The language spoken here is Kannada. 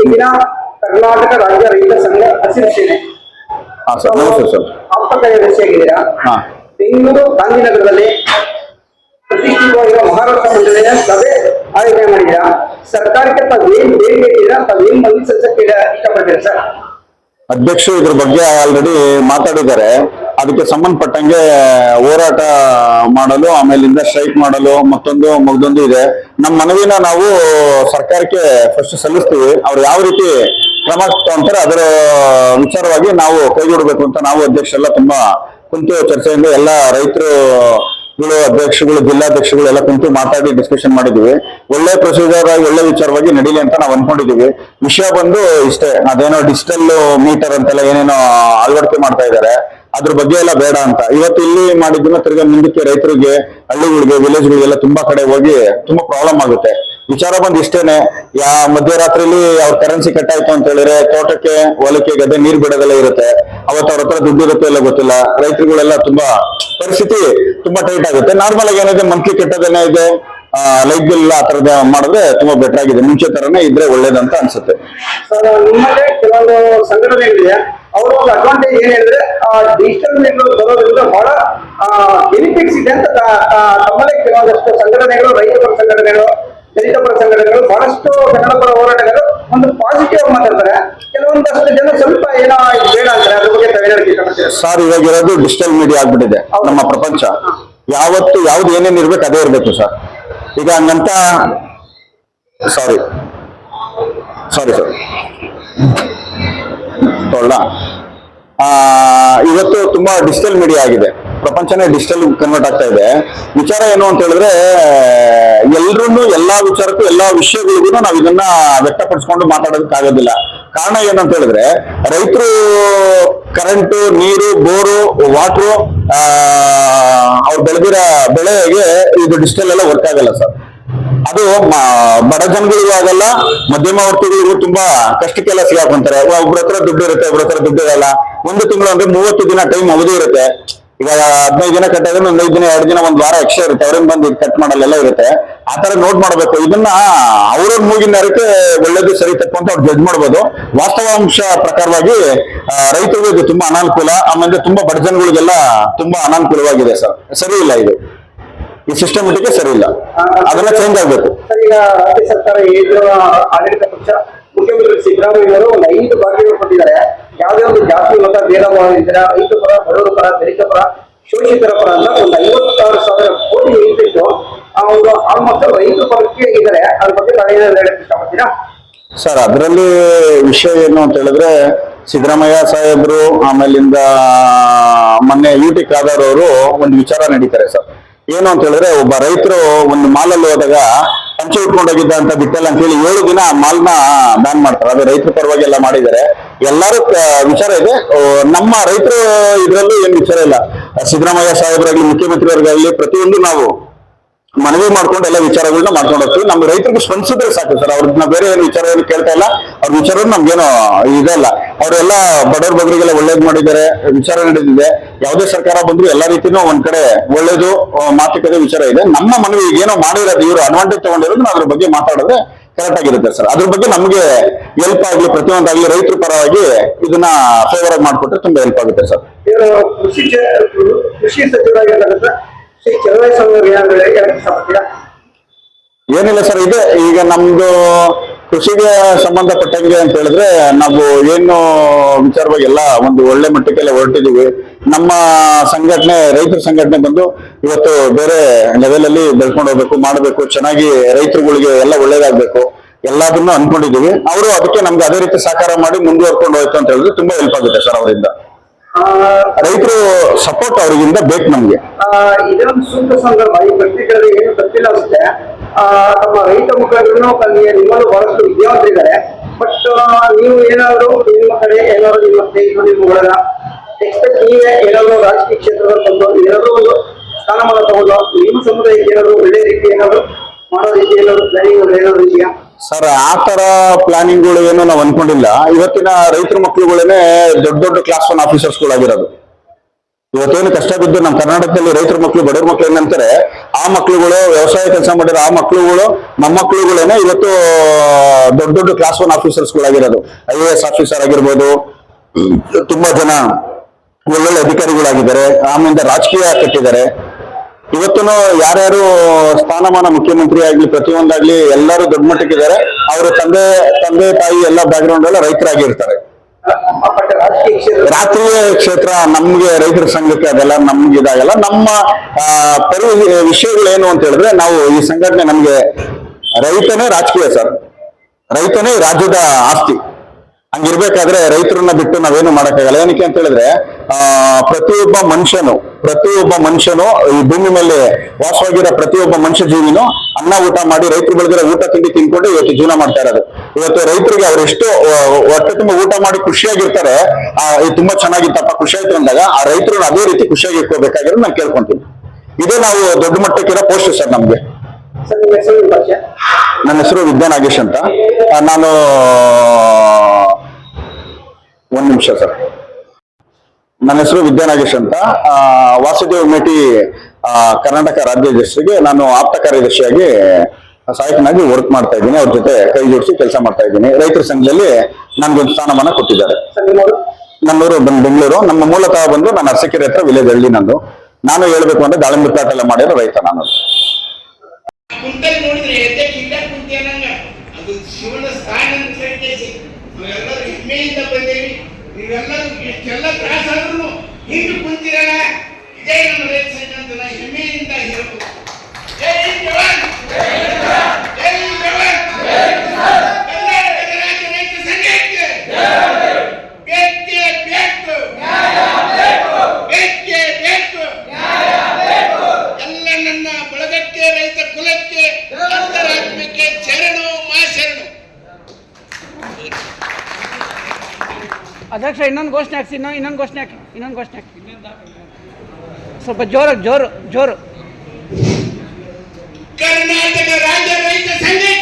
ಈಗಿನ ಕರ್ನಾಟಕ ರಾಜ್ಯ ರೈತ ಸಂಘ ಹಸಿರು ಸೇನೆ ಹಾ ಸರ್. ನಮಸ್ತೆ ಸರ್. ಆಪ್ತ ಕಾರ್ಯದರ್ಶಿಯಾಗಿದ್ದೀರಾ ಹಾ. ಬೆಂಗಳೂರು ಗಾಂಧಿನಗರದಲ್ಲಿ ಪ್ರತಿಷ್ಠಿತವಾಗಿರುವ ಮಹಾರಾಷ್ಟ್ರ ಮಂಡಳಿಯ ಸಭೆ ಆಯೋಜನೆ ಮಾಡಿದ್ದೀರಾ ಸರ್ಕಾರಕ್ಕೆ ತಾವೇನ್ ಬೇಡಿಕೆ ಇದ್ದೀರಾ ತಾವೇನ್ ಮನವಿ ಸಲ್ಲಿಸಕ್ಕೆ ಇಷ್ಟಪಡ್ತೀರಾ ಸರ್? ಅಧ್ಯಕ್ಷರು ಇದ್ರ ಬಗ್ಗೆ ಆಲ್ರೆಡಿ ಮಾತಾಡಿದ್ದಾರೆ. ಅದಕ್ಕೆ ಸಂಬಂಧಪಟ್ಟಂಗೆ ಹೋರಾಟ ಮಾಡಲು, ಆಮೇಲಿಂದ ಸ್ಟ್ರೈಕ್ ಮಾಡಲು ಮತ್ತೊಂದು ಮಗದೊಂದು ಇದೆ. ನಮ್ಮ ಮನವಿನ ನಾವು ಸರ್ಕಾರಕ್ಕೆ ಫಸ್ಟ್ ಸಲ್ಲಿಸ್ತೀವಿ. ಅವ್ರು ಯಾವ ರೀತಿ ಕ್ರಮ ತಗೊಂತಾರೆ ಅದರ ವಿಚಾರವಾಗಿ ನಾವು ಕೈಗೊಡಬೇಕು ಅಂತ ನಾವು ಅಧ್ಯಕ್ಷರೆಲ್ಲ ತುಂಬಾ ಕುಂತು ಚರ್ಚೆಯಿಂದ ಎಲ್ಲ ರೈತರು ಗಳು ಅಧ್ಯಕ್ಷಗಳು ಜಿಲ್ಲಾಧ್ಯಕ್ಷಗಳು ಎಲ್ಲ ಕುಂತು ಮಾತಾಡಿ ಡಿಸ್ಕಷನ್ ಮಾಡಿದ್ವಿ. ಒಳ್ಳೆ ಪ್ರೊಸೀಜರ್ ಆಗಿ, ಒಳ್ಳೆ ವಿಚಾರವಾಗಿ ನಡೀಲಿ ಅಂತ ನಾವು ಅನ್ಕೊಂಡಿದೀವಿ. ವಿಷಯ ಬಂದು ಇಷ್ಟೇ ಅದೇನೋ ಡಿಜಿಟಲ್ ಮೀಟರ್ ಅಂತೆಲ್ಲ ಏನೇನೋ ಅಳವಡಿಕೆ ಮಾಡ್ತಾ ಇದ್ದಾರೆ ಅದ್ರ ಬಗ್ಗೆ ಎಲ್ಲ ಬೇಡ ಅಂತ. ಇವತ್ತು ಇಲ್ಲಿ ಮಾಡಿದ್ದನ್ನ ತಿರ್ಗಾ ಮುಂದಕ್ಕೆ ರೈತರಿಗೆ, ಹಳ್ಳಿಗಳಿಗೆ ವಿಲೇಜ್ಗಳಿಗೆಲ್ಲ ತುಂಬಾ ಕಡೆ ಹೋಗಿ ತುಂಬಾ ಪ್ರಾಬ್ಲಮ್ ಆಗುತ್ತೆ. ವಿಚಾರ ಬಂದ್ ಇಷ್ಟೇನೆ. ಯಾ ಮಧ್ಯರಾತ್ರಿಲಿ ಅವ್ರ ಕರೆನ್ಸಿ ಕಟ್ ಆಯ್ತು ಅಂತ ಹೇಳಿದ್ರೆ ತೋಟಕ್ಕೆ, ಹೊಲಕ್ಕೆ ಗದ್ದೆ ನೀರ್ ಬಿಡೋದೆಲ್ಲ ಇರುತ್ತೆ. ಅವತ್ತು ಅವ್ರ ಹತ್ರ ದುಡ್ಡು ಇರುತ್ತೆ ಗೊತ್ತಿಲ್ಲ. ರೈತರುಗಳೆಲ್ಲ ತುಂಬಾ ಪರಿಸ್ಥಿತಿ ತುಂಬಾ ಟೈಟ್ ಆಗುತ್ತೆ. ನಾರ್ಮಲ್ ಆಗಿ ಏನಿದೆ ಮಂತ್ಲಿ ಕೆಟ್ಟದೇನೆ ಇದೆ ಲೈಟ್ ಬಿಲ್ ಆ ತರದ ಮಾಡಿದ್ರೆ ತುಂಬಾ ಬೆಟರ್ ಆಗಿದೆ. ಮುಂಚೆ ತರನೇ ಇದ್ರೆ ಒಳ್ಳೇದಂತ ಅನ್ಸುತ್ತೆ. ಕೆಲವೊಂದು ಸಂಘಟನೆಗಳಿದೆ ಅವರು ಒಂದು ಅಡ್ವಾಂಟೇಜ್ ಏನ್ ಹೇಳಿದ್ರೆ ಡಿಜಿಟಲ್ ಬರೋದ್ರಿಂದ ಬಹಳ ಬೆನಿಫಿಟ್ಸ್ ಇದೆ ಅಂತ ತಮ್ಮಲ್ಲೇ ಕೆಲವೊಂದಷ್ಟು ಸಂಘಟನೆಗಳು ರೈತ ಸಂಘಟನೆಗಳು ದಲಿತ ಪರ ಸಂಘಟನೆಗಳು ಬಹಳಷ್ಟು ಕನ್ನಡ ಪರ ಹೋರಾಟಗಾರರು ಒಂದು ಪಾಸಿಟಿವ್ ಮಾತಾಡ್ತಾರೆ. ಕೆಲವೊಂದಷ್ಟು ಜನ ಸ್ವಲ್ಪ ಏನೋ ಬೇಡ ಅಂತಾರೆ ಅದ್ರ ಬಗ್ಗೆ ಸರ್ ಇವಾಗ ಇರೋದು ಡಿಜಿಟಲ್ ಮೀಡಿಯಾ ಆಗ್ಬಿಟ್ಟಿದೆ ನಮ್ಮ ಪ್ರಪಂಚ. ಯಾವತ್ತು ಯಾವ್ದು ಏನೇನ್ ಇರ್ಬೇಕು ಅದೇ ಇರ್ಬೇಕು ಸರ್ ಈಗ ಹಂಗಂತ ಸಾರಿ ಸಾರಿ ಸರ್ ಇವತ್ತು ತುಂಬಾ ಡಿಜಿಟಲ್ ಮೀಡಿಯಾ ಆಗಿದೆ. ಪ್ರಪಂಚನೇ ಡಿಜಿಟಲ್ ಕನ್ವರ್ಟ್ ಆಗ್ತಾ ಇದೆ. ವಿಚಾರ ಏನು ಅಂತ ಹೇಳಿದ್ರೆ ಎಲ್ರೂ ಎಲ್ಲಾ ವಿಚಾರಕ್ಕೂ ಎಲ್ಲಾ ವಿಷಯಗಳಿಗೂ ನಾವು ಇದನ್ನ ವ್ಯಕ್ತಪಡಿಸ್ಕೊಂಡು ಮಾತಾಡೋದಕ್ಕಾಗೋದಿಲ್ಲ ಕಾರಣ ಏನಂತ ಹೇಳಿದ್ರೆ, ರೈತರು ಕರೆಂಟ್ ನೀರು, ಬೋರು ವಾಟ್ರು ಅವ್ರು ಬೆಳೆದಿರೋ ಬೆಳೆಗೆ ಇದು ಡಿಜಿಟಲ್ ಎಲ್ಲ ವರ್ಕ್ ಆಗಲ್ಲ ಸರ್. ಅದು ಬಡ ಜನಗಳಿಗೂ ಆಗಲ್ಲ, ಮಧ್ಯಮ ವರ್ತಿಗಳಿಗೂ ತುಂಬಾ ಕಷ್ಟಕ್ಕೆಲ್ಲ ಸಿಗಾಕೊಂತಾರೆ. ಒಬ್ರ ಹತ್ರ ದುಡ್ಡು ಇರುತ್ತೆ, ಒಬ್ರ ಹತ್ರ ದುಡ್ಡು ಇರಲ್ಲ. ಒಂದು ತಿಂಗಳು ಅಂದ್ರೆ ಮೂವತ್ತು ದಿನ ಟೈಮ್ ಅವಧಿ ಇರುತ್ತೆ. ಈಗ ಹದಿನೈದು ದಿನ ಕಟ್ಟಿದ್ರೆ ಒಂದ್ ಐದು ದಿನ, ಎರಡು ದಿನ, ಒಂದ್ ವಾರ ಎಕ್ಸ್ಟ್ರಾ ಇರುತ್ತೆ. ಅವ್ರಿಂದ ಬಂದು ಕಟ್ ಮಾಡಲ್ಲೆಲ್ಲ ಇರುತ್ತೆ. ಆ ತರ ನೋಟ್ ಮಾಡ್ಬೇಕು. ಇದನ್ನ ಅವ್ರ ಮೂಗಿನ ನರಕ್ಕೆ ಒಳ್ಳೇದು ಸರಿ ತಪ್ಪು ಅಂತ ಅವ್ರು ಜಡ್ಜ್ ಮಾಡ್ಬೋದು. ವಾಸ್ತವಾಂಶ ಪ್ರಕಾರವಾಗಿ ರೈತರಿಗೂ ಇದು ತುಂಬಾ ಅನಾನುಕೂಲ. ಆಮೇಲೆ ತುಂಬಾ ಬಡಜನ್ಗಳಿಗೆಲ್ಲ ತುಂಬಾ ಅನಾನುಕೂಲವಾಗಿದೆ ಸರ್. ಸರಿ ಇಲ್ಲ ಇದು. ಈ ಸಿಸ್ಟಮೆಟಿಕ್ ಸರಿ ಇಲ್ಲ. ಅದನ್ನ ಚೇಂಜ್ ಆಗ್ಬೇಕು. ಸರ್ಕಾರ ಆಡಳಿತ ಪಕ್ಷ, ಮುಖ್ಯಮಂತ್ರಿ ಸಿದ್ದರಾಮಯ್ಯ ಒಂದು ಐದು ಕೊಟ್ಟಿದ್ದಾರೆ. ಯಾವುದೇ ಒಂದು ಜಾತಿ, ಮತ, ಭೇದ ಇದ್ರೆ ರೈತ ಪರ, ಬಡವರ ಪರ, ದಲಿತ ಪರ, ಶೋಷಿತರ ಪರ ಅಂತ ಒಂದು ಐವತ್ತಾರು ಸಾವಿರ ಕೋಟಿ ಮೀಸಲಿಟ್ಟು ಆ ಒಂದು ಆಲ್ಮೋಸ್ಟ್ ರೈತ ಪರಕ್ಕೆ ಇದ್ದಾರೆ. ಅದ್ರ ಬಗ್ಗೆ ತಾವು ಏನಾದ್ರು ಹೇಳಕ್ ಇಷ್ಟಪಡ್ತೀರಾ? ಸರ್, ಅದರಲ್ಲಿ ವಿಷಯ ಏನು ಅಂತ ಹೇಳಿದ್ರೆ ಸಿದ್ದರಾಮಯ್ಯ ಸಾಹೇಬ್ರು, ಆಮೇಲಿಂದ ಮೊನ್ನೆ ಯು ಟಿ ಖಾದರ್ ಅವರು ಒಂದು ವಿಚಾರ ನಡೀತಾರೆ ಸರ್. ಏನು ಅಂತ ಹೇಳಿದ್ರೆ ಒಬ್ಬ ರೈತರು ಒಂದು ಮಾಲಲ್ಲಿ ಹೋದಾಗ ಪಂಚೆ ಇಟ್ಕೊಂಡೋಗಿದ್ದ ಅಂತ ಬಿಟ್ಟಲ್ಲ ಅಂತ ಹೇಳಿ ಏಳು ದಿನ ಆ ಮಾಲ್ನ ಬ್ಯಾನ್ ಮಾಡ್ತಾರೆ. ಅದು ರೈತರ ಪರವಾಗಿ ಎಲ್ಲ ಮಾಡಿದ್ದಾರೆ. ಎಲ್ಲರೂ ವಿಚಾರ ಇದೆ. ನಮ್ಮ ರೈತರು ಇದರಲ್ಲೂ ಏನು ವಿಚಾರ ಇಲ್ಲ. ಸಿದ್ದರಾಮಯ್ಯ ಸಾಹೇಬ್ರಾಗ್ಲಿ ಮುಖ್ಯಮಂತ್ರಿಯವರಿಗಾಗ್ಲಿ ಪ್ರತಿಯೊಂದು ನಾವು ಮನವಿ ಮಾಡ್ಕೊಂಡು ಎಲ್ಲ ವಿಚಾರಗಳನ್ನ ಮಾಡ್ಕೊಂಡು ಹೋಗ್ತೀವಿ. ನಮ್ಮ ರೈತರಿಗೆ ಸ್ಪಂದಿಸಿದ್ರೆ ಸಾಕು ಸರ್. ಅವ್ರನ್ನ ಬೇರೆ ಏನು ವಿಚಾರ ಏನು ಕೇಳ್ತಾ ಇಲ್ಲ. ಅವ್ರ ವಿಚಾರ ನಮ್ಗೇನು ಇದಲ್ಲ. ಅವರೆಲ್ಲ ಬಡವರ ಬಗ್ಗರಿಗೆಲ್ಲ ಒಳ್ಳೇದು ಮಾಡಿದ್ದಾರೆ ವಿಚಾರ ನಡೆದಿದೆ. ಯಾವುದೇ ಸರ್ಕಾರ ಬಂದ್ರು ಎಲ್ಲ ರೀತಿನೂ ಒಂದ್ ಕಡೆ ಒಳ್ಳೇದು ಮಾತುಕತೆ ವಿಚಾರ ಇದೆ. ನಮ್ಮ ಮನವಿ ಏನೋ ಮಾಡಿರೋದು ಇವರು ಅಡ್ವಾಂಟೇಜ್ ತಗೊಂಡಿರೋದು ಅದ್ರ ಬಗ್ಗೆ ಮಾತಾಡಿದ್ರೆ ಕರೆಕ್ಟ್ ಆಗಿರುತ್ತೆ ಸರ್. ಅದ್ರ ಬಗ್ಗೆ ನಮಗೆ ಹೆಲ್ಪ್ ಆಗ್ಲಿ ಪ್ರತಿಯೊಂದಾಗ್ಲಿ ರೈತರ ಪರವಾಗಿ ಇದನ್ನ ಫೇವರ್ ಆಗಿ ಮಾಡಿಕೊಟ್ರೆ ತುಂಬಾ ಹೆಲ್ಪ್ ಆಗುತ್ತೆ ಸರ್. ಕೃಷಿ ಕೃಷಿ ಏನಿಲ್ಲ ಸರ್ ಇದೆ. ಈಗ ನಮ್ದು ಕೃಷಿಗೆ ಸಂಬಂಧಪಟ್ಟಂಗೆ ಅಂತ ಹೇಳಿದ್ರೆ ನಾವು ಏನು ವಿಚಾರವಾಗಿ ಎಲ್ಲ ಒಂದು ಒಳ್ಳೆ ಮಟ್ಟಕ್ಕೆಲ್ಲ ಹೊರಟಿದೀವಿ ನಮ್ಮ ಸಂಘಟನೆ ರೈತರ ಸಂಘಟನೆ ಬಂದು ಇವತ್ತು ಬೇರೆ ಲೆವೆಲ್ ಅಲ್ಲಿ ಬೆಳ್ಕೊಂಡು ಹೋಗ್ಬೇಕು ಮಾಡಬೇಕು ಚೆನ್ನಾಗಿ ರೈತರುಗಳಿಗೆ ಎಲ್ಲ ಒಳ್ಳೇದಾಗ್ಬೇಕು ಎಲ್ಲದನ್ನು ಅನ್ಕೊಂಡಿದೀವಿ ಅವರು ಅದಕ್ಕೆ ನಮ್ಗೆ ಅದೇ ರೀತಿ ಸಹಕಾರ ಮಾಡಿ ಮುಂದುವರ್ಕೊಂಡು ಹೋಯ್ತು ಅಂತ ಹೇಳಿದ್ರೆ ತುಂಬಾ ಹೆಲ್ಪ್ ಆಗುತ್ತೆ ಸರ್ ಅವರಿಂದ. ರೈತರು ಸಪೋರ್ಟ್ ಅವರಿಗಿಂತ ಬೇಕು ನಮ್ಗೆ. ಇದೊಂದು ಸೂಕ್ತ ಸಂದರ್ಭ. ಈ ಪ್ರತಿಕ್ರಿಯೆ ಏನು ತಪ್ಪಿಲ್ಲ ಆ, ತಮ್ಮ ರೈತ ಮುಖಂಡರು ಕಲ್ಲಿಗೆ ನಿಮ್ಮಲ್ಲೂ ಬಹಳಷ್ಟು ವಿದ್ಯಾವಂತರಿದ್ದಾರೆ. ಬಟ್ ನೀವು ಏನಾದರೂ ನಿಮ್ಮ ಕಡೆ ಏನಾದ್ರು ನಿಮ್ಮ ಸ್ನೇಹಿತರು, ನಿಮ್ಮ ಒಳಗ ನೆಕ್ಸ್ಟ್ ನೀವೇ ಏನಾದ್ರು ರಾಜಕೀಯ ಕ್ಷೇತ್ರದಲ್ಲಿ ಬಂದು ಏನಾದರೂ ಒಂದು ಸ್ಥಾನಮಾನ ತಗೊಂಡು ನಿಮ್ಮ ಸಮುದಾಯಕ್ಕೆ ಏನಾದ್ರು ಒಳ್ಳೆ ರೀತಿ ಏನಾದ್ರು ಮಾಡೋ ರೀತಿ ಏನಾದ್ರು ಪ್ಲಾನಿಂಗ್ ಏನಾದ್ರು ಇದೆಯಾ? ಸರ್, ಆ ತರ ಪ್ಲಾನಿಂಗ್ಗಳು ಏನೋ ನಾವು ಅನ್ಕೊಂಡಿಲ್ಲ. ಇವತ್ತಿನ ರೈತರ ಮಕ್ಕಳುಗಳೇನೆ ದೊಡ್ಡ ದೊಡ್ಡ ಕ್ಲಾಸ್ ಒನ್ ಆಫೀಸರ್ಸ್ಗಳಾಗಿರೋದು ಇವತ್ತೇನು ಕಷ್ಟ ಬಿದ್ದು ನಮ್ಮ ಕರ್ನಾಟಕದಲ್ಲಿ ರೈತರ ಮಕ್ಕಳು ಬಡವ್ರ ಮಕ್ಳು ಏನಂತಾರೆ, ಆ ಮಕ್ಳುಗಳು ವ್ಯವಸಾಯ ಕೆಲಸ ಮಾಡಿರೋ ಆ ಮಕ್ಳುಗಳು, ನಮ್ಮ ಮಕ್ಳುಗಳೇನೆ ಇವತ್ತು ದೊಡ್ಡ ದೊಡ್ಡ ಕ್ಲಾಸ್ ಒನ್ ಆಫೀಸರ್ಸ್ಗಳಾಗಿರೋದು ಐ ಎ ಎಸ್ ಆಫೀಸರ್ ಆಗಿರ್ಬೋದು, ತುಂಬಾ ಜನ ಒಳ್ಳೊಳ್ಳೆ ಅಧಿಕಾರಿಗಳಾಗಿದ್ದಾರೆ ಆಮೇಲೆ ರಾಜಕೀಯ ಕಟ್ಟಿದ್ದಾರೆ. ಇವತ್ತು ಯಾರ್ಯಾರು ಸ್ಥಾನಮಾನ ಮುಖ್ಯಮಂತ್ರಿ ಆಗ್ಲಿ ಪ್ರತಿಯೊಂದಾಗ್ಲಿ ಎಲ್ಲರೂ ದೊಡ್ಡ ಮಟ್ಟಕ್ಕಿದ್ದಾರೆ. ಅವರ ತಂದೆ ತಂದೆ ತಾಯಿ ಎಲ್ಲ ಬ್ಯಾಕ್ಗ್ರೌಂಡ್ ಎಲ್ಲ ರೈತರಾಗಿರ್ತಾರೆ. ರಾಜಕೀಯ ಕ್ಷೇತ್ರ ನಮ್ಗೆ ರೈತರ ಸಂಘಕ್ಕೆ ಅದೆಲ್ಲ ನಮ್ಗೆ ಇದಾಗಲ್ಲ. ನಮ್ಮ ಪರಿ ವಿಷಯಗಳೇನು ಅಂತ ಹೇಳಿದ್ರೆ ನಾವು ಈ ಸಂಘಟನೆ ನಮ್ಗೆ ರೈತನೇ ರಾಜಕೀಯ ಸರ್. ರೈತನೇ ರಾಜ್ಯದ ಆಸ್ತಿ. ಹಂಗಿರ್ಬೇಕಾದ್ರೆ ರೈತರನ್ನ ಬಿಟ್ಟು ನಾವೇನು ಮಾಡಕ್ಕಾಗಲ್ಲ. ಏನಕ್ಕೆ ಅಂತ ಹೇಳಿದ್ರೆ, ಆ, ಪ್ರತಿಯೊಬ್ಬ ಮನುಷ್ಯನು ಪ್ರತಿಯೊಬ್ಬ ಮನುಷ್ಯನು ಈ ಭೂಮಿ ಮೇಲೆ ವಾಸವಾಗಿರೋ ಪ್ರತಿಯೊಬ್ಬ ಮನುಷ್ಯ ಜೀವಿನೂ ಅನ್ನ ಊಟ ಮಾಡಿ ರೈತರು ಬೆಳೆದಿರೋ ಊಟ ತಿಂಡಿ ತಿನ್ಕೊಂಡು ಇವತ್ತು ಜೀವನ ಮಾಡ್ತಾ ಇರೋದು. ಇವತ್ತು ರೈತರಿಗೆ ಅವರೆಷ್ಟು ಹೊಟ್ಟೆ ತುಂಬ ಊಟ ಮಾಡಿ ಖುಷಿಯಾಗಿರ್ತಾರೆ, ಆ ಇದು ತುಂಬಾ ಚೆನ್ನಾಗಿತ್ತಪ್ಪ, ಖುಷಿ ಆಯ್ತು ಅಂದಾಗ ಆ ರೈತರು ಅದೇ ರೀತಿ ಖುಷಿಯಾಗಿ ಇಟ್ಕೋಬೇಕಾಗಿರೋದು ನಾನು ಕೇಳ್ಕೊಂತೀನಿ. ಇದೇ ನಾವು ದೊಡ್ಡ ಮಟ್ಟಕ್ಕಿರೋ ಪೋಸ್ಟ್ ಸರ್ ನಮ್ಗೆ ನನ್ನ ಹೆಸರು ವಿದ್ಯಾ ನಾಗೇಶ್ ಅಂತ ನಾನು, ಒಂದ್ ನಿಮಿಷ ಸರ್. ನನ್ನ ಹೆಸರು ವಿದ್ಯಾ ನಾಗೇಶ್ ಅಂತ ವಾಸುದೇವ ಮೇಟಿ ಕರ್ನಾಟಕ ಕರ್ನಾಟಕ ರಾಜ್ಯಾಧ್ಯಕ್ಷರಿಗೆ ನಾನು ಆಪ್ತ ಕಾರ್ಯದರ್ಶಿಯಾಗಿ ಸಹಾಯಕನಾಗಿ ವರ್ಕ್ ಮಾಡ್ತಾ ಇದ್ದೀನಿ. ಅವ್ರ ಜೊತೆ ಕೈ ಜೋಡಿಸಿ ಕೆಲಸ ಮಾಡ್ತಾ ಇದ್ದೀನಿ. ರೈತರ ಸಂಘದಲ್ಲಿ ನನ್ಗೊಂದು ಸ್ಥಾನಮಾನ ಕೊಟ್ಟಿದ್ದಾರೆ. ನನ್ನೂರು ಬಂದು ಬೆಂಗಳೂರು. ನಮ್ಮ ಮೂಲತಃ ಬಂದು ನಾನು ಅರಸಕೆರೆ ಹತ್ರ ವಿಲೇಜ್ ಹಳ್ಳಿ ನಂದು. ನಾನು ಹೇಳ್ಬೇಕು ಅಂದ್ರೆ ದಾಳಿಂಬೆ ಪ್ಲಾಟ್ ಎಲ್ಲ ಮಾಡಿರೋ ರೈತ ನಾನು ಕುಂತಲ್ಲಿ ನೋಡಿದ್ರೆ ಎದ್ದೆ ಕಿಂಡ ಕುಂತಿ ಅನ್ನಂಗ ಅದು ಶಿವನ ಸ್ಥಾನ ಅಂತ ಹೇಳ್ಕೇಸಿ ನಾವೆಲ್ಲರೂ ಹೆಮ್ಮೆಯಿಂದ ಬಂದೇವಿ. ನೀವೆಲ್ಲರೂ ಇಷ್ಟೆಲ್ಲ ತ್ರಾಸ ಆದ್ರೂ ಹಿಂಗೆ ಕುಂತಿರಲ್ಲ. ಇದೇ ನಮ್ಮ ರೈತ ಸಂಘ ಅಂತ ಹೆಮ್ಮೆಯಿಂದ ಹೇಳ್ಬೋದು ಜೈ ಜವಾನ್ ಜೈ ಜವಾನ್ ಕರ್ನಾಟಕ ರಾಜ್ಯ ರೈತ ಸಂಘಕ್ಕೆ ಬೇಕೇ ಬೇಕು ಬೇಕೇ ಬೇಕು ಎಲ್ಲ ನನ್ನ ಬಳಗಕ್ಕೆ ರೈತ ಕುಲಕ್ಕೆ ಅಂತರಾತ್ಮಕ್ಕೆ ಶರಣು ಮಾ ಶರಣು ಅಧ್ಯಕ್ಷ, ಇನ್ನೊಂದು ಘೋಷಣೆ ಹಾಕ್ಸಿ ಇನ್ನೊಂದು ಇನ್ನೊಂದು ಘೋಷಣೆ ಹಾಕಿ, ಇನ್ನೊಂದು ಘೋಷಣೆ ಹಾಕಿ. ಸ್ವಲ್ಪ ಜೋರು ಜೋರು ಜೋರು. ಕರ್ನಾಟಕ ರಾಜ್ಯ ರೈತ ಸಂಘಕ್ಕೆ